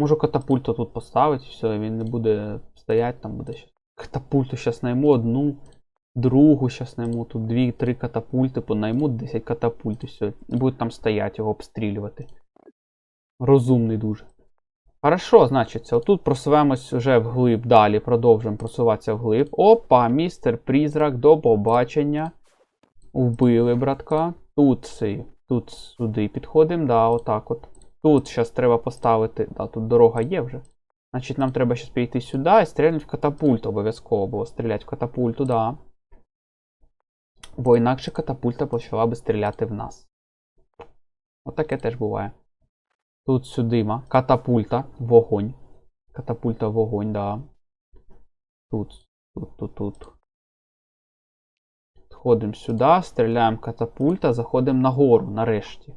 Можу катапульту тут поставити, все, він не буде стояти, там буде щас. Катапульту зараз найму одну, другу зараз найму, тут дві, три катапульти, понайму 10 катапульт і все. Будуть там стояти, його обстрілювати. Розумний дуже. Хорошо, значить, отут просуваємось вже вглиб, далі продовжуємо просуватися вглиб. Опа, містер Призрак, до побачення. Вбили, братка. Тут тут сюди підходимо, да, отак от. Тут зараз треба поставити. Да, тут дорога є вже. Значить, нам треба зараз підійти сюди і стріляти в катапульт обов'язково було стріляти в катапульту, да. Бо інакше катапульта почала би стріляти в нас. Отаке теж буває. Тут сюди ма. Катапульта, вогонь. Катапульта, вогонь, да. Тут, тут, тут, тут. Підходимо сюди, стріляємо катапульта, заходимо на гору нарешті.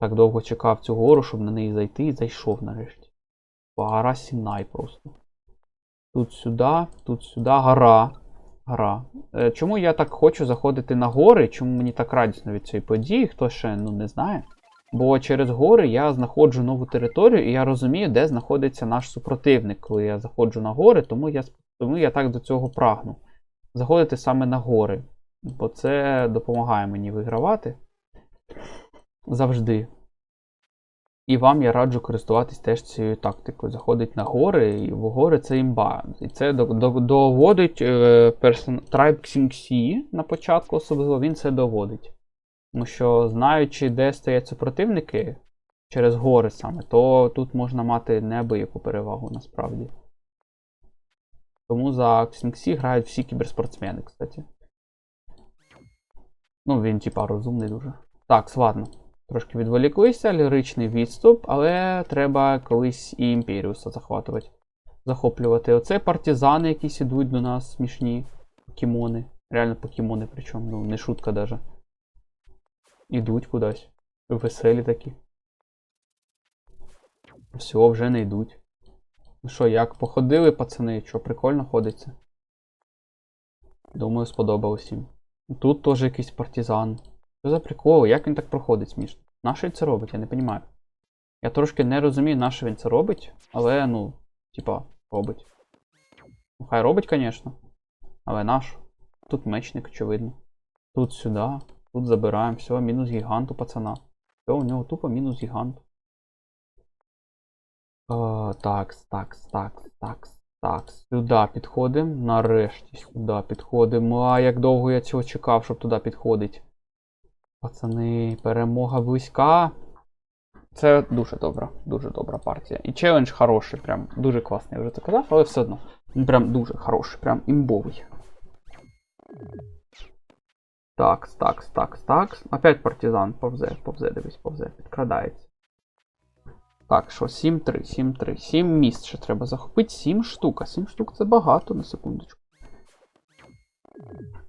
Так довго чекав цю гору, щоб на неї зайти і зайшов нарешті. Гора Сінай просто. Тут сюди, тут сюди, гора. Гора. Е, чому я так хочу заходити на гори? Чому мені так радісно від цієї події? Хто ще ну, не знає. Бо через гори я знаходжу нову територію, і я розумію, де знаходиться наш супротивник, коли я заходжу на гори, тому я, тому я так до цього прагну. Заходити саме на гори. Бо це допомагає мені вигравати завжди. І вам я раджу користуватись теж цією тактикою. Заходить на гори, і в гори це імба. І це до- до- доводить е, персон... Tribe Xingxi на початку, особливо він це доводить. Тому що, знаючи, де стоять супротивники через гори саме, то тут можна мати неабияку перевагу насправді. Тому за Xingxi грають всі кіберспортсмени, кстати. Ну, він, типа, розумний дуже. Так, ладно. Трошки відволіклися, ліричний відступ, але треба колись і Імперіуса захватувати. Захоплювати. Оце партизани, якісь ідуть до нас смішні. Покемони. Реально покемони, причому, ну, не шутка даже. Ідуть кудись. Веселі такі. Все, вже не йдуть. Ну що, як походили, пацани? Що, прикольно ходиться? Думаю, сподобалось їм. Тут теж якийсь партизан. Що за прикол? Як він так проходить смішно? Нащо він це робить? Я не розумію. Я трошки не розумію, на що він це робить, але, ну, типа, робить. Ну, хай робить, звісно. Але наш. Тут мечник, очевидно. Тут сюди. Тут забираємо. Все, мінус гіганту, пацана. Все, у нього тупо мінус гігант. Е, такс, такс, такс, такс, такс. Сюди підходимо. Нарешті сюди підходимо. А як довго я цього чекав, щоб туди підходити. Пацани, перемога близька. Це дуже добра, дуже добра партія. І челендж хороший, прям дуже класний, я вже це казав, але все одно. Він прям дуже хороший, прям імбовий. Такс, такс, такс, такс. Опять партизан повзе, повзе, дивись, повзе, підкрадається. Так, що, 7-3, 7-3. 7 місць ще треба захопити. 7 штук. А 7 штук це багато на секундочку.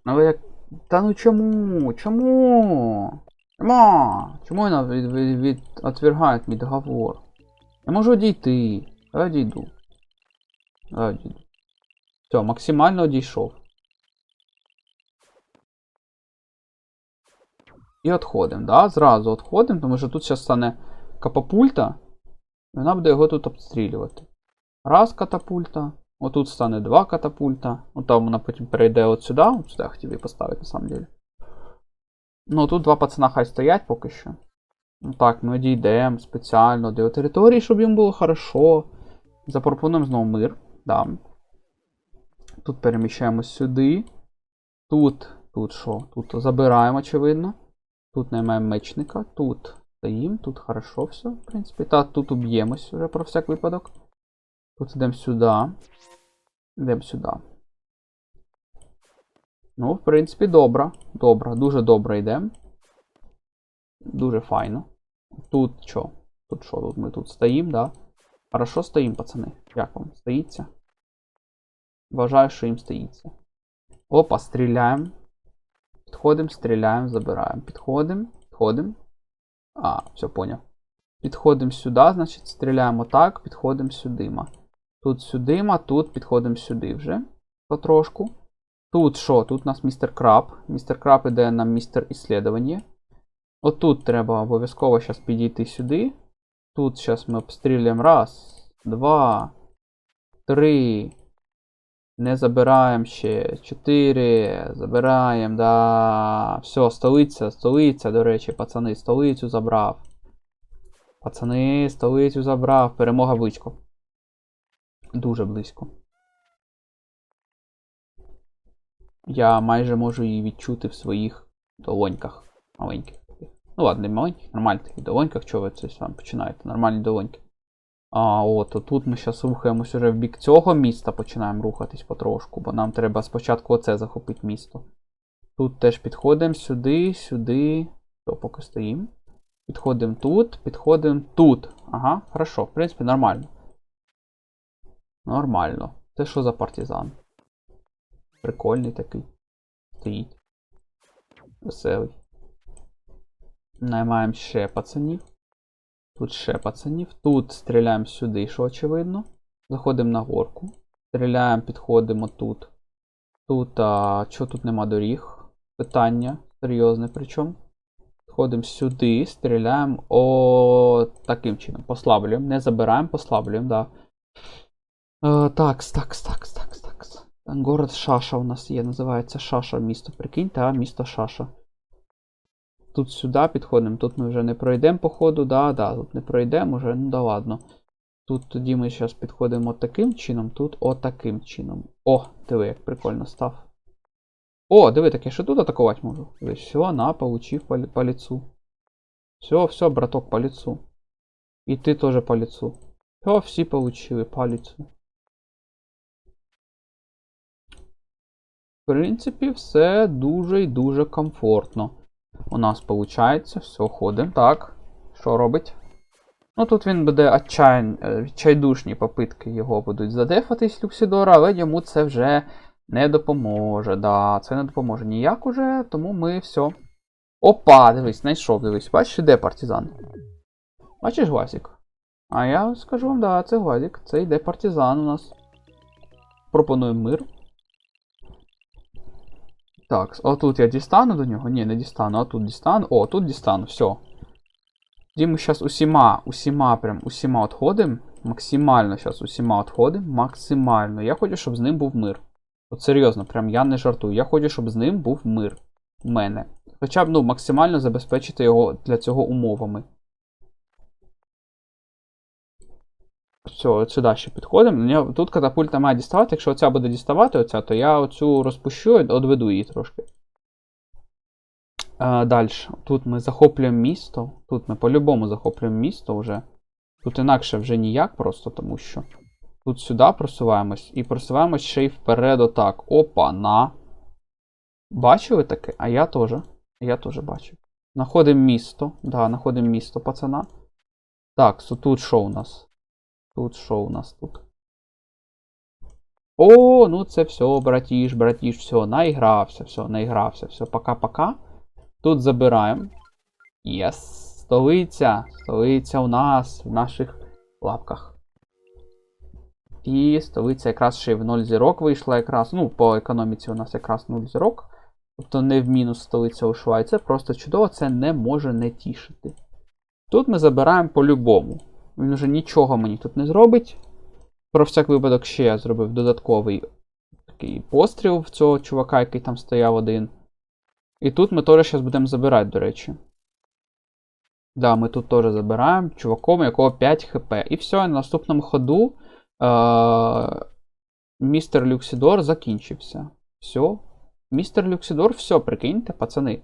Але як. Та ну чому? Чому? Чому? Чому вона від, від, від, отвергає мій договор? Я можу одійти. Я одійду. Я одійду. Все, максимально одійшов. І відходимо, да? Зразу відходимо, тому що тут зараз стане капапульта. І вона буде його тут обстрілювати. Раз катапульта. Отут стане два катапульта. От там вона потім перейде от сюди. От сюди я хотів її поставити, на самом деле. Ну, тут два пацана хай стоять поки що. Ну так, ми дійдемо спеціально до території, щоб їм було хорошо. Запропонуємо знову мир. Да. Тут переміщаємось сюди. Тут, тут що? Тут забираємо, очевидно. Тут наймаємо мечника. Тут стоїм, тут хорошо все, в принципі. Та тут уб'ємось вже про всяк випадок. Тут йдемо сюди. Йдемо сюди. Ну, в принципі, добре. Добре, дуже добре йдемо. Дуже файно. Тут що? Тут що? Тут ми тут стоїмо, да? Хорошо стоїмо, пацани. Як вам? Стоїться? Вважаю, що їм стоїться. Опа, стріляємо. Підходимо, стріляємо, забираємо. Підходимо, підходимо. А, все, поняв. Підходимо сюди, значить, стріляємо так, підходимо сюди. ма. Тут сюди, ма, тут підходимо сюди вже. Потрошку. Тут що? Тут у нас містер Краб. Містер Краб іде на містер іслідування. Отут треба обов'язково зараз підійти сюди. Тут зараз ми обстрілюємо раз, два, три. Не забираємо ще. Чотири. Забираємо, да. Все, столиця, столиця, до речі, пацани, столицю забрав. Пацани, столицю забрав. Перемога близько. Дуже близько. Я майже можу її відчути в своїх долоньках. Маленьких. Ну ладно, не маленьких, нормальних таких долоньках, чого ви це сам починаєте? Нормальні долоньки. А, от, тут ми зараз рухаємось уже в бік цього міста, починаємо рухатись потрошку, бо нам треба спочатку оце захопити місто. Тут теж підходимо сюди, сюди. То, поки стоїмо. Підходимо тут, підходимо тут. Ага, хорошо, в принципі, нормально. Нормально. Це що за партизан? Прикольний такий. Стоїть. Веселий. Наймаємо ще пацанів. Тут ще пацанів. Тут стріляємо сюди, що очевидно. Заходимо на горку. Стріляємо, підходимо тут. Тут, а, що тут нема доріг? Питання. Серйозне причому. Підходимо сюди, стріляємо о таким чином. Послаблюємо. Не забираємо, послаблюємо, да. Е, такс, такс, такс, такс, такс. Город Шаша у нас є, називається Шаша місто. Прикиньте, а місто Шаша. Тут сюди підходимо, тут ми вже не пройдемо, походу, да, да, тут не пройдемо вже, ну да ладно. Тут тоді ми зараз підходимо таким чином, тут отаким чином. О, диви, як прикольно став. О, диви, так я ще тут атакувати можу. Все, на, получив по, по лицу. Все, все, браток, по лицу. І ти теж по лицу. Все, всі получили по лицу. Принципі, все дуже і дуже комфортно. У нас виходить, все, ходимо. Так. Що робить? Ну тут він буде отчаян, е, відчайдушні попитки його будуть задефатись Люксідора, але йому це вже не допоможе. Да, це не допоможе ніяк уже, тому ми все. Опа, дивись, знайшов, дивись. Бачиш, де партизан? Бачиш глазик? А я скажу вам, да, це глазик. Це йде партизан у нас. Пропонуємо мир. Так, отут я дістану до нього? Ні, не дістану, а тут дістану. О, тут дістану, все. Тоді ми зараз усіма, усіма, прям усіма отходимо. Максимально зараз усіма отходимо. Максимально. Я хочу, щоб з ним був мир. От серйозно, прям я не жартую. Я хочу, щоб з ним був мир. У мене. Хоча б ну, максимально забезпечити його для цього умовами. Все, от сюди ще підходимо. Тут катапульта має діставати. Якщо оця буде діставати, оця, то я оцю розпущу і одведу її трошки. Далі. Тут ми захоплюємо місто. Тут ми по-любому захоплюємо місто вже. Тут інакше вже ніяк, просто тому що. Тут сюди просуваємось і просуваємось ще й вперед отак. Опа, на. Бачили таке? А я теж. Я теж бачу. Находимо місто. Да, знаходимо місто, пацана. Так, тут що у нас? Тут що у нас тут? О, ну це все, братіш, братіш, все, наігрався, все, наігрався, все, пока-пока. Тут забираємо. Єс, столиця, столиця у нас, в наших лапках. І столиця якраз ще й в 0 зірок вийшла якраз. Ну, по економіці у нас якраз 0 зірок. Тобто не в мінус столиця ушла. І просто чудово, це не може не тішити. Тут ми забираємо по-любому. Він вже нічого мені тут не зробить. Про всяк випадок ще я зробив додатковий такий постріл в цього чувака, який там стояв один. І тут ми теж зараз будемо забирати, до речі. Да, ми тут теж забираємо чуваком, якого 5 хп. І все, на наступному ходу е- містер Люксідор закінчився. Все. Містер Люксідор, все, прикиньте, пацани.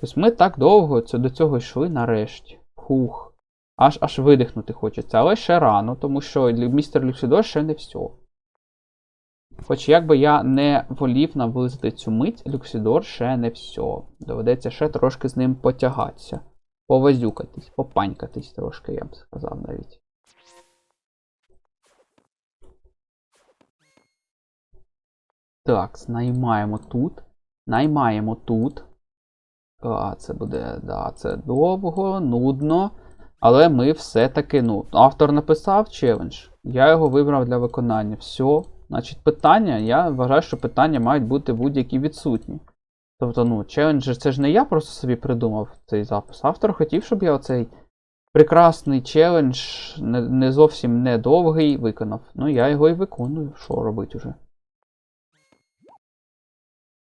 Тобто ми так довго до цього йшли нарешті. Хух. Аж аж видихнути хочеться, але ще рано, тому що містер Люксідор ще не все. Хоч як би я не волів наблизити цю мить, Люксідор ще не все. Доведеться ще трошки з ним потягатися. Повазюкатись, попанькатись трошки, я б сказав навіть. Так, наймаємо тут. Наймаємо тут. А, це буде, да, це довго, нудно. Але ми все-таки, ну, автор написав челендж. Я його вибрав для виконання. Все. Значить, питання, я вважаю, що питання мають бути будь-які відсутні. Тобто, ну, челендж це ж не я просто собі придумав цей запис. Автор хотів, щоб я оцей прекрасний челендж, не, не зовсім недовгий, виконав. Ну, я його і виконую. Що робити уже?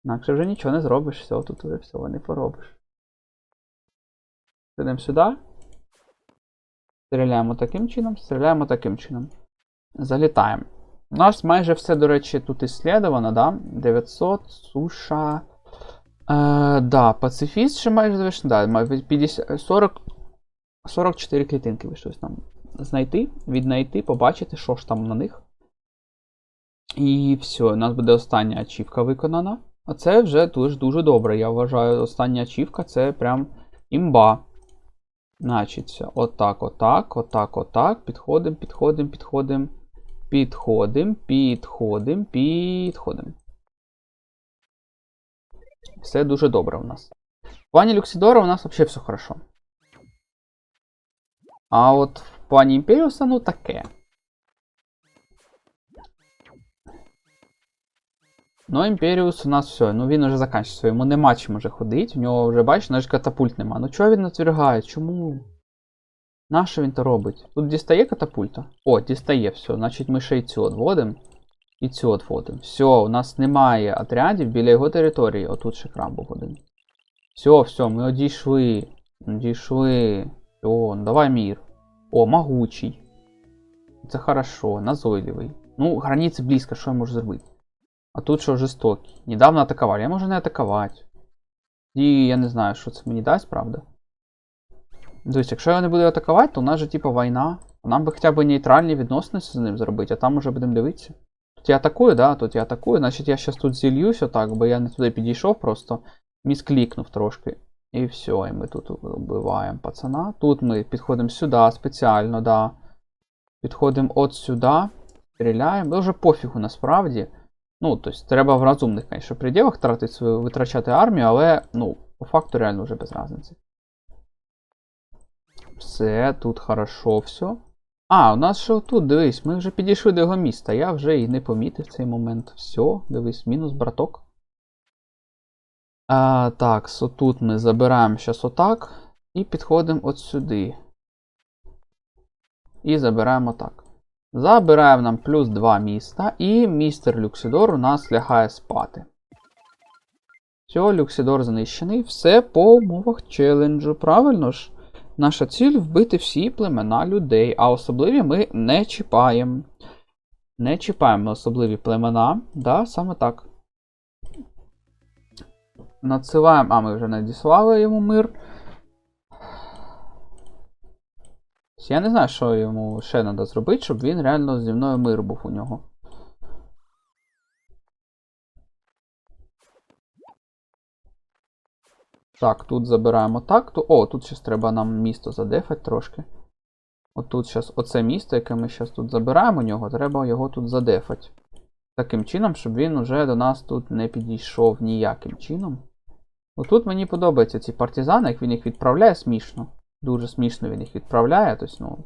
Інакше вже нічого не зробиш, все, тут вже всього не поробиш. Сидимо сюди. Стріляємо таким чином, стріляємо таким чином. Залітаємо. У нас майже все, до речі, тут іслідовано, да? 900, суша. Е, да, пацифіст ще майже завершено. Да, 50, 40, 44 клітинки лишилось нам знайти, віднайти, побачити, що ж там на них. І все, у нас буде остання ачівка виконана. А це вже дуже, дуже добре. Я вважаю, остання ачівка це прям імба. Значить, отак, отак, отак, отак. Підходимо, підходимо, підходимо. Підходимо, підходимо, підходимо. Все дуже добре у нас. В плані Люксідора у нас взагалі все хорошо. А от в плані Імперіуса, ну таке. Ну, Імперіус у нас все. Ну він уже закінчився. Йому нема чим уже ходити. У нього вже, бачиш, навіть катапульт нема. Ну чого він отвергає? Чому? Нащо він то робить? Тут дістає катапульта? О, дістає, все. Значить ми ще й цю відводимо. І цю відводимо. Все, у нас немає отрядів біля його території. Отут ще краб був один. Все, все, ми одійшли. Одійшли. Все, ну давай мір. О, могучий. Це хорошо, назойливий. Ну, границі близько, що я можу зробити? А тут що жорстокий. Недавно атакували. Я можу не атакувати. І я не знаю, що це мені дасть, правда. Тобто, якщо я не буду атакувати, то у нас же типу війна. Нам би хоча б нейтральні відносини з ним зробити, а там уже будемо дивитися. Тут я атакую, да, тут я атакую, значить я зараз тут зільюсь отак, бо я не туди підійшов, просто місклікнув трошки. І все, і ми тут вбиваємо пацана. Тут ми підходимо сюди спеціально, да. Підходимо от сюди, стріляємо. Вже пофігу насправді. Ну, тобто, треба в розумних, звісно, пределах тратити свою, витрачати армію, але, ну, по факту реально вже без різниці. Все, тут хорошо все. А, у нас ще тут, дивись, ми вже підійшли до його міста. Я вже і не помітив цей момент. Все, дивись, мінус браток. А, так, so тут ми забираємо зараз отак. І підходимо от сюди. І забираємо так. Забираємо нам плюс 2 міста. І містер Люксидор у нас лягає спати. Все, Люксидор знищений. Все по умовах челенджу. Правильно ж? Наша ціль вбити всі племена людей, а особливі ми не чіпаємо. Не чіпаємо особливі племена. Да, саме так. Надсилаємо. А, ми вже надіслали йому мир. Я не знаю, що йому ще треба зробити, щоб він реально зі мною мир був у нього. Так, тут забираємо так. То... О, тут зараз треба нам місто задефати трошки. Отут зараз оце місто, яке ми зараз тут забираємо у нього, треба його тут задефати. Таким чином, щоб він уже до нас тут не підійшов ніяким чином. Отут мені подобаються ці партизани, як він їх відправляє смішно. Дуже смішно він їх відправляє, тобто, ну,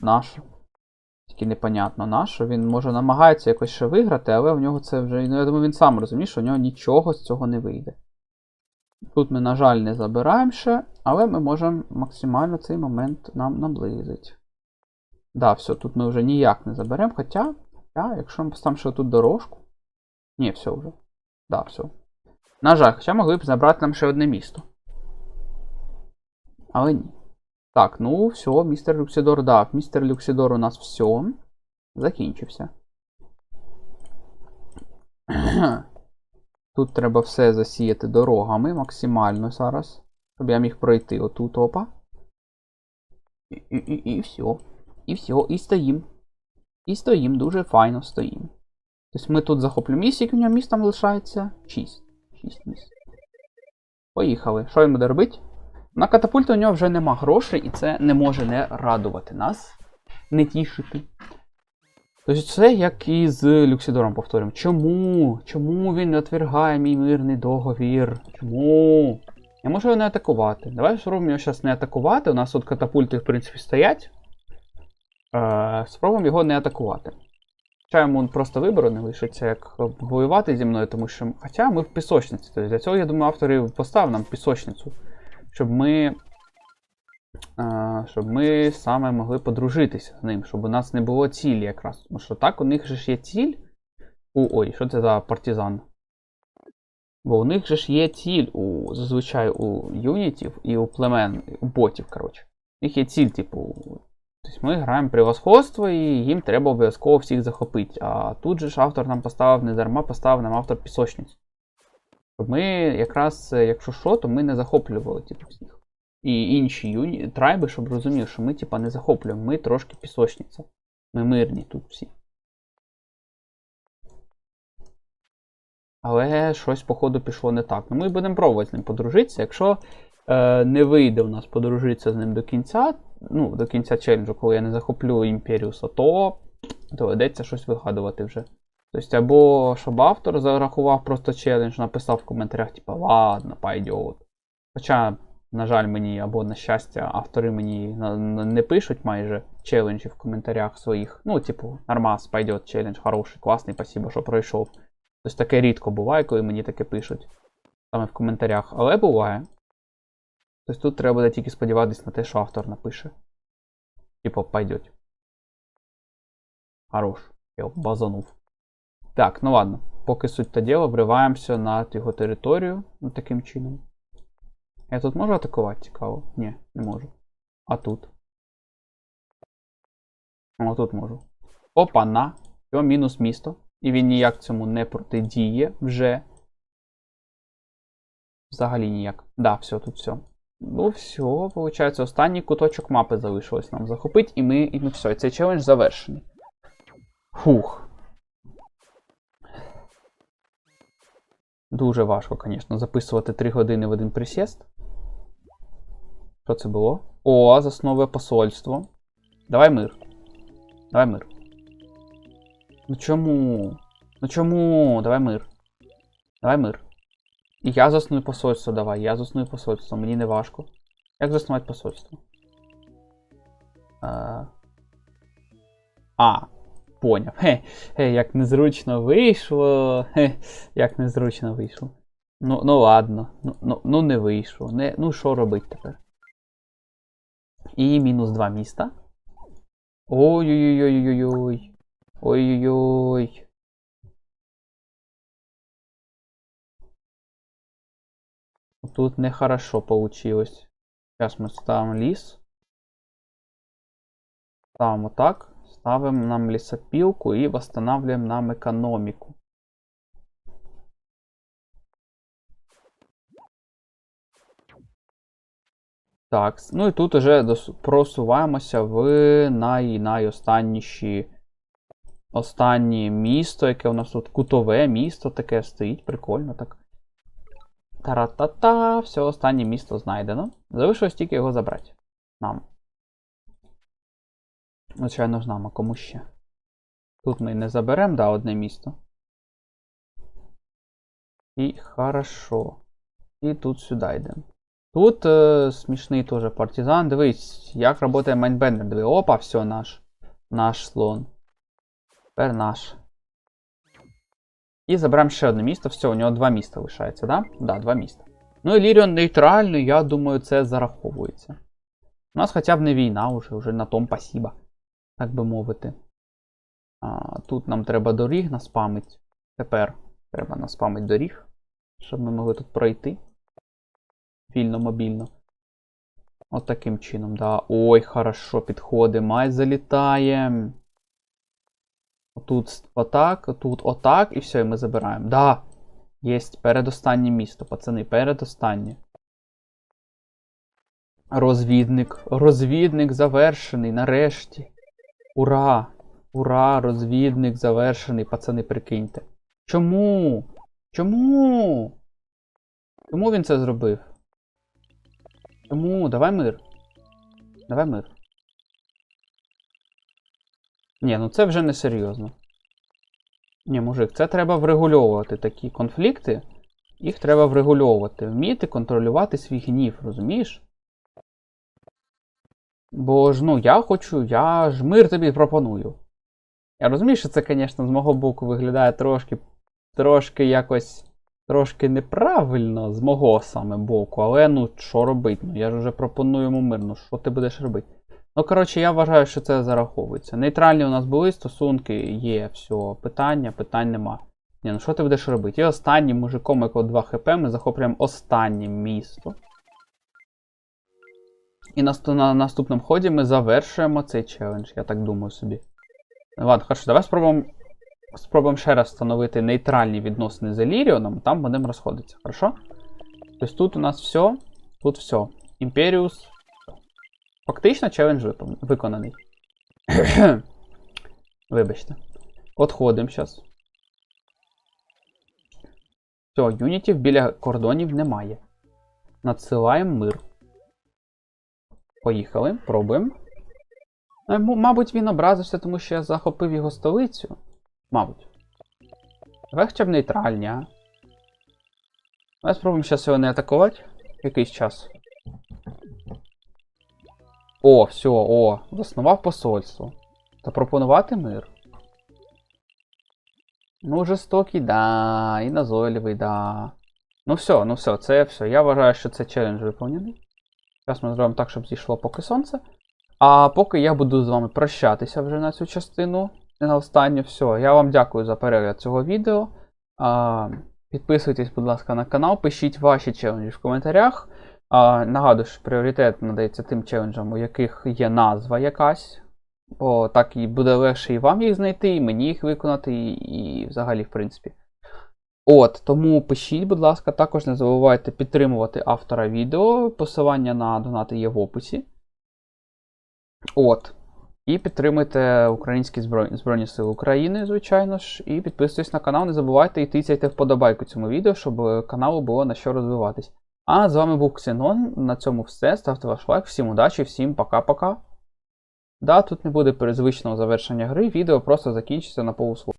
нащо. Тільки непонятно нащо. Він може намагається якось ще виграти, але в нього це вже. Ну, я думаю, він сам розуміє, що у нього нічого з цього не вийде. Тут ми, на жаль, не забираємо ще, але ми можемо максимально цей момент нам наблизити. Да, все, тут ми вже ніяк не заберемо, хоча, хоча якщо ми поставимо ще тут дорожку. Ні, все вже. Да, все. На жаль, хоча могли б забрати нам ще одне місто. Але ні. Так, ну все, містер Люксидор, да, містер Люксидор у нас все. Закінчився. Тут треба все засіяти дорогами максимально зараз. Щоб я міг пройти отут опа. І, і, і, і все. І все, і стоїм. І стоїм, дуже файно стоїм. Тобто ми тут захоплюємо місць, скільки у нього місць там лишається? 6. 6 місць. Поїхали. Що він буде робити? На катапульти у нього вже нема грошей, і це не може не радувати нас, не тішити. Тобто це як і з Люксідором повторюємо. Чому? Чому він не отвергає мій мирний договір? Чому? Я можу його не атакувати. Давай спробуємо його зараз не атакувати. У нас тут катапульти, в принципі, стоять. Е, спробуємо його не атакувати. Хоча йому просто вибору не лишиться, як воювати зі мною, тому що. Хоча ми в пісочниці. Для цього, я думаю, автори поставив нам пісочницю. Щоб ми щоб ми саме могли подружитися з ним, щоб у нас не було цілі якраз. Тому що так у них же ж є ціль. У, ой, що це за партизан? Бо у них же ж є ціль у, зазвичай у юнітів і у племен, у ботів, коротше. У них є ціль, типу. Тобто ми граємо превосходство і їм треба обов'язково всіх захопити. А тут же ж автор нам поставив не дарма, поставив нам автор пісочницю. Ми якраз, е, якщо що, то ми не захоплювали типу, всіх. І інші юні... трайби, щоб розуміли, що ми типа не захоплюємо, ми трошки пісочниця. Ми мирні тут всі. Але щось, походу, пішло не так. Ну, ми будемо пробувати з ним подружитися. Якщо е, не вийде у нас подружитися з ним до кінця, ну, до кінця челенджу, коли я не захоплю Імперіуса, то доведеться щось вигадувати вже. Тобто, або щоб автор зарахував просто челендж, написав в коментарях, типа, ладно, пойдет. Хоча, на жаль, мені, або на щастя, автори мені не пишуть майже челенджі в коментарях своїх. Ну, типу, нормас, пойдет, челендж хороший, класний, спасибо, що пройшов. Тобто таке рідко буває, коли мені таке пишуть. Саме в коментарях. Але буває. Тобто тут треба буде тільки сподіватися на те, що автор напише. Типу, пойдет. Хорош. Я базанув. Так, ну ладно. Поки суть та діло, вриваємося на його територію. Ну, таким чином. Я тут можу атакувати, цікаво? Ні, не можу. А тут. О, тут можу. Опа, на. Все, мінус місто. І він ніяк цьому не протидіє вже. Взагалі ніяк. Да, все, тут все. Ну, все, виходить, останній куточок мапи залишилось нам захопити, і ми, і ми все, цей челендж завершений. Фух. Дуже важко, звісно, записувати 3 години в один присіст. Що це було? О, засновує посольство. Давай мир. Давай мир. Ну чому? Ну чому? Давай мир. Давай мир. І я засную посольство, давай. Я засную посольство, мені не важко. Як заснувати посольство? А, а поняв. Хе, хе, як незручно вийшло. Хе, як незручно вийшло. Ну, ну ладно. Ну, ну, ну не вийшло. Не, ну що робити тепер? І мінус 2 міста. Ой-ой-ой-ой-ой-ой. Ой-ой-ой. Тут нехорошо получилось. Сейчас мы ставим ліс. Ставимо так. Ставимо нам лісопілку і восстанавливаем нам економіку. Так, ну і тут уже просуваємося в най останнє місто, яке у нас тут кутове місто таке стоїть, прикольно так. Та-ра-та-та, все, останнє місто знайдено. Залишилось тільки його забрати. Нам. Звичайно ж нам, а кому ще? Тут ми не заберемо, да, одне місто. І хорошо. І тут сюди йдемо. Тут е, смішний теж партизан. Дивись, як працює майнбендер. Диви, опа, все, наш. Наш слон. Тепер наш. І заберемо ще одне місто. Все, у нього два міста лишається, да? Да, два міста. Ну і Ліріон нейтральний, я думаю, це зараховується. У нас хоча б не війна вже, вже на том пасіба, так би мовити. А, тут нам треба доріг наспамить. Тепер треба наспамить доріг, щоб ми могли тут пройти. Вільно, мобільно. От таким чином, да. Ой, хорошо, підходить. Май залітає. Тут отак, тут отак, і все, і ми забираємо. Да! Єсть передостаннє місто, пацани, передостаннє. Розвідник. Розвідник завершений, нарешті. Ура! Ура! Розвідник завершений, пацани, прикиньте. Чому? Чому? Чому він це зробив? Чому? Давай мир. Давай мир. Ні, ну це вже не серйозно. Ні, мужик, це треба врегульовувати такі конфлікти. Їх треба врегульовувати. Вміти контролювати свій гнів, розумієш? Бо ж, ну, я хочу, я ж мир тобі пропоную. Я розумію, що це, звісно, з мого боку виглядає трошки, трошки якось, трошки неправильно з мого саме боку, але ну що робити? Ну я ж вже пропоную йому мир, ну що ти будеш робити? Ну, коротше, я вважаю, що це зараховується. Нейтральні у нас були стосунки, є, все, питання, питань нема. Ні, ну що ти будеш робити? І останнім мужиком, якого 2 хп, ми захоплюємо останнє місто. І на, на наступному ході ми завершуємо цей челендж, я так думаю собі. Ладно, хорошо, давай спробуємо спробуємо ще раз встановити нейтральні відносини з Еліріоном, там будемо розходитися, хорошо? Тобто тут у нас все, тут все. Імперіус. Фактично челендж виконаний. Вибачте. Отходимо зараз. Все, юнітів біля кордонів немає. Надсилаємо мир. Поїхали, пробуємо. Е, Мабуть, він образився, тому що я захопив його столицю. Мабуть. Давай хоча б нейтральні, а? Давай спробуємо зараз його не атакувати. Якийсь час. О, все, о, заснував посольство. Запропонувати мир. Ну, жорстокий, да, і назойливий, да. Ну все, ну все, це все. Я вважаю, що це челендж виповнений. Зараз ми зробимо так, щоб зійшло поки сонце. А поки я буду з вами прощатися вже на цю частину. І на останнє все. Я вам дякую за перегляд цього відео. А, підписуйтесь, будь ласка, на канал, пишіть ваші челенджі в коментарях. А, нагадую, що пріоритет надається тим челенджам, у яких є назва якась. Бо так і буде легше і вам їх знайти, і мені їх виконати, і, і взагалі, в принципі. От, тому пишіть, будь ласка, також не забувайте підтримувати автора відео. Посилання на донати є в описі. От. І підтримуйте Українські Збройні, Збройні Сили України, звичайно ж. І підписуйтесь на канал, не забувайте і тицяйте вподобайку цьому відео, щоб каналу було на що розвиватись. А з вами був Ксенон. На цьому все. Ставте ваш лайк. Всім удачі, всім пока-пока. Да, тут не буде перезвичного завершення гри, відео просто закінчиться на полуслову.